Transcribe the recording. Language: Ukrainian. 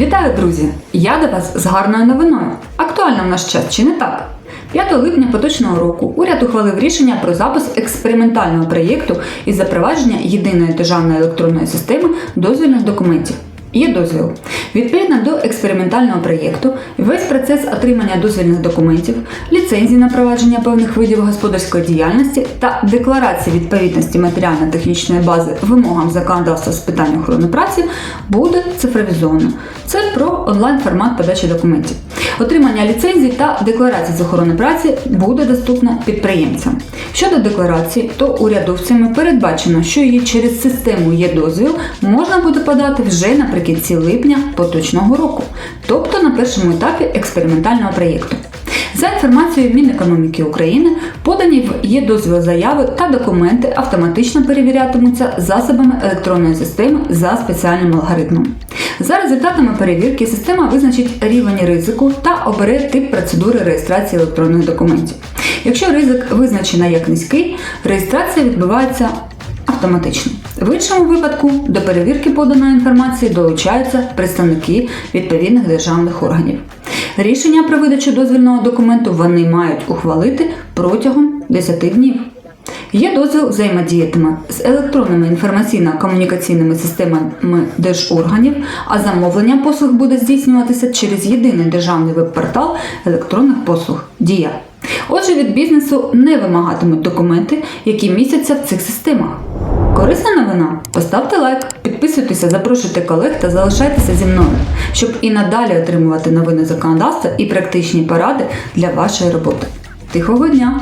Вітаю, друзі! Я до вас з гарною новиною. Актуально в наш час, чи не так? 5 липня поточного року уряд ухвалив рішення про запуск експериментального проєкту із запровадження єдиної державної електронної системи дозвільних документів. Є дозвіл. Відповідно до експериментального проєкту, весь процес отримання дозвільних документів, ліцензій на провадження певних видів господарської діяльності та декларації відповідності матеріально-технічної бази вимогам законодавства з питань охорони праці буде цифровізовано. Це про онлайн-формат подачі документів. Отримання ліцензій та декларацій з охорони праці буде доступно підприємцям. Щодо декларації, то урядовцями передбачено, що її через систему є дозвіл можна буде подати вже наприкінці липня поточного року, тобто на першому етапі експериментального проєкту. За інформацією Мінекономіки України, подані є дозвіл заяви та документи автоматично перевірятимуться засобами електронної системи за спеціальним алгоритмом. За результатами перевірки система визначить рівень ризику та обере тип процедури реєстрації електронних документів. Якщо ризик визначено як низький, реєстрація відбувається автоматично. В іншому випадку до перевірки поданої інформації долучаються представники відповідних державних органів. Рішення про видачу дозвільного документу вони мають ухвалити протягом 10 днів. Є дозвіл взаємодіятиме з електронними інформаційно-комунікаційними системами держорганів, а замовлення послуг буде здійснюватися через єдиний державний веб-портал електронних послуг Дія. Отже, від бізнесу не вимагатимуть документи, які містяться в цих системах. Корисна новина? Поставте лайк, підписуйтеся, запрошуйте колег та залишайтеся зі мною, щоб і надалі отримувати новини законодавства і практичні поради для вашої роботи. Тихого дня!